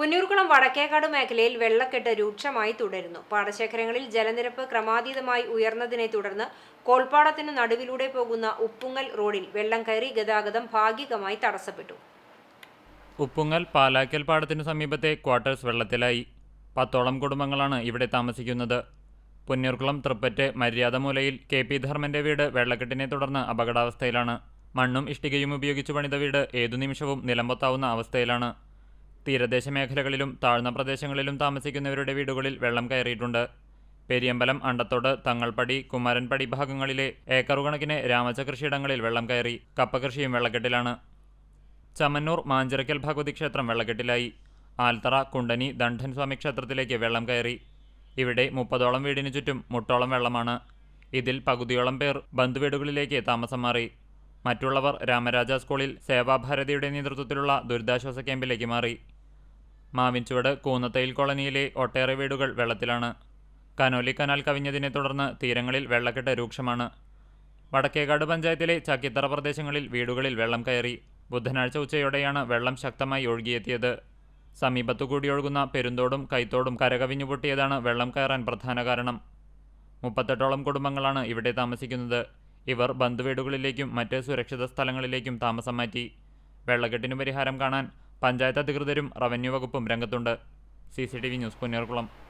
പുന്നൂർക്കുളം വടക്കേക്കാട് മേഖലയിൽ വെള്ളക്കെട്ട് രൂക്ഷമായി തുടരുന്നു. പാടശേഖരങ്ങളിൽ ജലനിരപ്പ് ക്രമാതീതമായി ഉയർന്നതിനെ തുടർന്ന് കോൾപ്പാടത്തിനു നടുവിലൂടെ പോകുന്ന ഉപ്പുങ്ങൽ റോഡിൽ വെള്ളം കയറി ഗതാഗതം ഭാഗികമായി തടസ്സപ്പെട്ടു. ഉപ്പുങ്ങൽ പാലാക്കൽ പാടത്തിനു സമീപത്തെ ക്വാർട്ടേഴ്സ് വെള്ളത്തിലായി. പത്തോളം കുടുംബങ്ങളാണ് ഇവിടെ താമസിക്കുന്നത്. പുന്നൂർക്കുളം തൃപ്പറ്റ് മര്യാദമൂലയിൽ കെ പി ധർമ്മന്റെ വീട് വെള്ളക്കെട്ടിനെ തുടർന്ന് അപകടാവസ്ഥയിലാണ്. മണ്ണും ഇഷ്ടികയും ഉപയോഗിച്ച് പണിത വീട് ഏതു നിമിഷവും നിലമ്പൊത്താവുന്ന അവസ്ഥയിലാണ്. തീരദേശ മേഖലകളിലും താഴ്ന്ന പ്രദേശങ്ങളിലും താമസിക്കുന്നവരുടെ വീടുകളിൽ വെള്ളം കയറിയിട്ടുണ്ട്. പെരിയമ്പലം അണ്ടത്തോട് തങ്ങൾപ്പടി കുമാരൻപടി ഭാഗങ്ങളിലെ ഏക്കറുകണക്കിന് രാമച്ച കൃഷിയിടങ്ങളിൽ വെള്ളം കയറി കപ്പ കൃഷിയും വെള്ളക്കെട്ടിലാണ്. ചമന്നൂർ മാഞ്ചിറക്കൽ ഭഗവതി ക്ഷേത്രം വെള്ളക്കെട്ടിലായി. ആൽത്തറ കുണ്ടനി ദണ്ഠൻ സ്വാമി ക്ഷേത്രത്തിലേക്ക് വെള്ളം കയറി. ഇവിടെ മുപ്പതോളം വീടിന് ചുറ്റും മുട്ടോളം വെള്ളമാണ്. ഇതിൽ പകുതിയോളം പേർ ബന്ധുവീടുകളിലേക്ക് താമസം മാറി. മറ്റുള്ളവർ രാമരാജ സ്കൂളിൽ സേവാഭാരതിയുടെ നേതൃത്വത്തിലുള്ള ദുരിതാശ്വാസ ക്യാമ്പിലേക്ക് മാറി. മാവിൻചുവട് കൂന്നത്തയിൽ കോളനിയിലെ ഒട്ടേറെ വീടുകൾ വെള്ളത്തിലാണ്. കനോലി കനാൽ കവിഞ്ഞതിനെ തുടർന്ന് തീരങ്ങളിൽ വെള്ളക്കെട്ട് രൂക്ഷമാണ്. വടക്കേകാട് പഞ്ചായത്തിലെ ചക്കിത്തറ പ്രദേശങ്ങളിൽ വീടുകളിൽ വെള്ളം കയറി. ബുധനാഴ്ച ഉച്ചയോടെയാണ് വെള്ളം ശക്തമായി ഒഴുകിയെത്തിയത്. സമീപത്തു കൂടി ഒഴുകുന്ന പെരുന്തോടും കൈത്തോടും കരകവിഞ്ഞു പൊട്ടിയതാണ് വെള്ളം കയറാൻ പ്രധാന കാരണം. മുപ്പത്തെട്ടോളം കുടുംബങ്ങളാണ് ഇവിടെ താമസിക്കുന്നത്. ഇവർ ബന്ധുവീടുകളിലേക്കും മറ്റ് സുരക്ഷിത സ്ഥലങ്ങളിലേക്കും താമസം മാറ്റി. വെള്ളക്കെട്ടിന് പരിഹാരം കാണാൻ പഞ്ചായത്ത് അധികൃതരും റവന്യൂ വകുപ്പും രംഗത്തുണ്ട്. C news Punnerkulam.